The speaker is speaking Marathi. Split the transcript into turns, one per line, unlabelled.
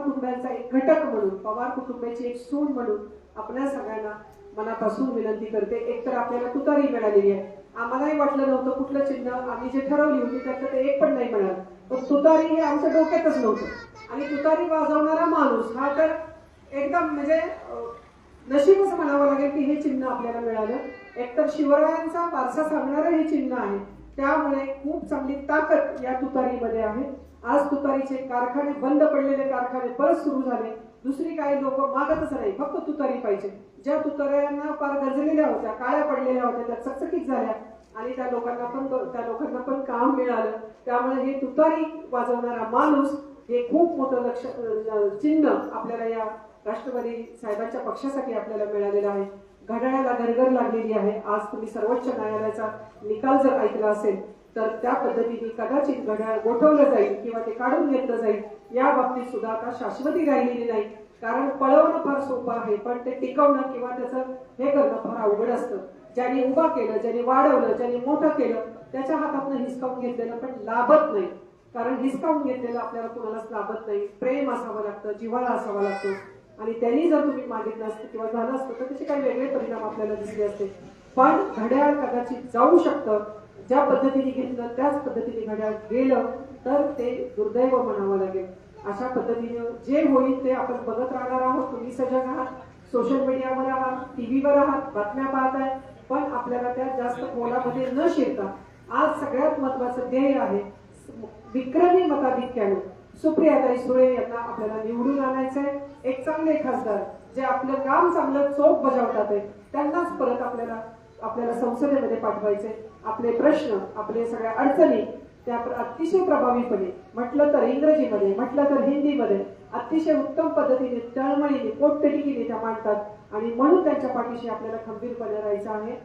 कुटुंबाचा एक घटक म्हणून पवार कुटुंबाची एक सून म्हणून आपल्या सगळ्यांना मनापासून विनंती करते. एकतर आपल्याला तुतारी मिळालेली आहे. आम्हालाही वाटलं नव्हतं कुठलं चिन्ह. आम्ही जे ठरवली होती त्यातलं ते एक पण नाही मिळालं. पण तुतारी हे आमच्या डोक्यातच नव्हतं. आणि तुतारी वाजवणारा माणूस हा तर एकदम म्हणजे नशीबच म्हणावं लागेल की हे चिन्ह आपल्याला मिळालं. एकतर शिवरायांचा वारसा सांगणारं हे चिन्ह आहे. त्यामुळे खूप चांगली ताकद या तुतारीमध्ये आहे. आज तुतारीचे कारखाने बंद पडलेले कारखाने परत सुरू झाले. दुसरी काही लोक मागतच नाही. फक्त तुतारी पाहिजे. ज्या तुताऱ्यांना फार गजलेल्या होत्या काळ्या पडलेल्या होत्या त्या चकचकीत झाल्या आणि त्या लोकांना पण त्या लोकांना पण काम मिळालं. त्यामुळे हे तुतारी वाजवणारा माणूस हे खूप मोठं लक्ष चिन्ह आपल्याला या राष्ट्रवादी साहेबांच्या पक्षासाठी आपल्याला मिळालेलं आहे. घड्याळाला घरघर लागलेली आहे. आज तुम्ही सर्वोच्च न्यायालयाचा निकाल जर ऐकला असेल तर त्या पद्धतीने कदाचित घड्याळ गोठवलं जाईल किंवा ते काढून घेतलं जाईल. या बाबतीत सुद्धा आता शाश्वती राहिलेली नाही. कारण पळवणं फार सोपं आहे पण ते टिकवणं किंवा त्याचं हे करणं फार अवघड असतं. ज्यांनी उभा केलं ज्यांनी वाढवलं ज्याने मोठं केलं त्याच्या हातातनं हिसकावून घेतलेलं पण लाभत नाही. कारण हिसकावून घेतलेलं आपल्याला कुणालाच लाभत नाही. प्रेम असावं लागतं जिव्हाळा असावा लागतो. आणि त्यांनी जर तुम्ही मागितलं असतं किंवा झालं असतं तर त्याचे काही वेगळे परिणाम आपल्याला दिसले असते. पण घड्याळ कदाचित जाऊ शकतं. ज्या पद्धतीने घेतलं त्याच पद्धतीने घड्याळ गेलं तर ते दुर्दैव म्हणावं लागेल. अशा पद्धतीने जे होईल ते आपण बघत राहणार आहोत. तुम्ही सजग आहात सोशल मीडियावर आहात टीव्हीवर आहात बातम्या पाहताय. पण आपल्याला त्या जास्त खोलामध्ये न शिरता आज सगळ्यात महत्वाचं ध्येय आहे विक्रमी मताधिक्याने सुप्रियाताई सुळे यांना आपल्याला निवडून आणायचंय. एक चांगले खासदार जे आपलं काम चांगलं चोख बजावतात आहे त्यांनाच परत आपल्याला आपल्याला संसदेमध्ये पाठवायचे आपले प्रश्न आपले सगळ्या अडचणी त्या अतिशय प्रभावीपणे म्हटलं तर इंग्रजीमध्ये म्हटलं तर हिंदीमध्ये अतिशय उत्तम पद्धतीने तळमळीने पोटतिडकीने त्या मांडतात. आणि म्हणून त्यांच्या पाठीशी आपल्याला खंबीरपणे राहायचं आहे.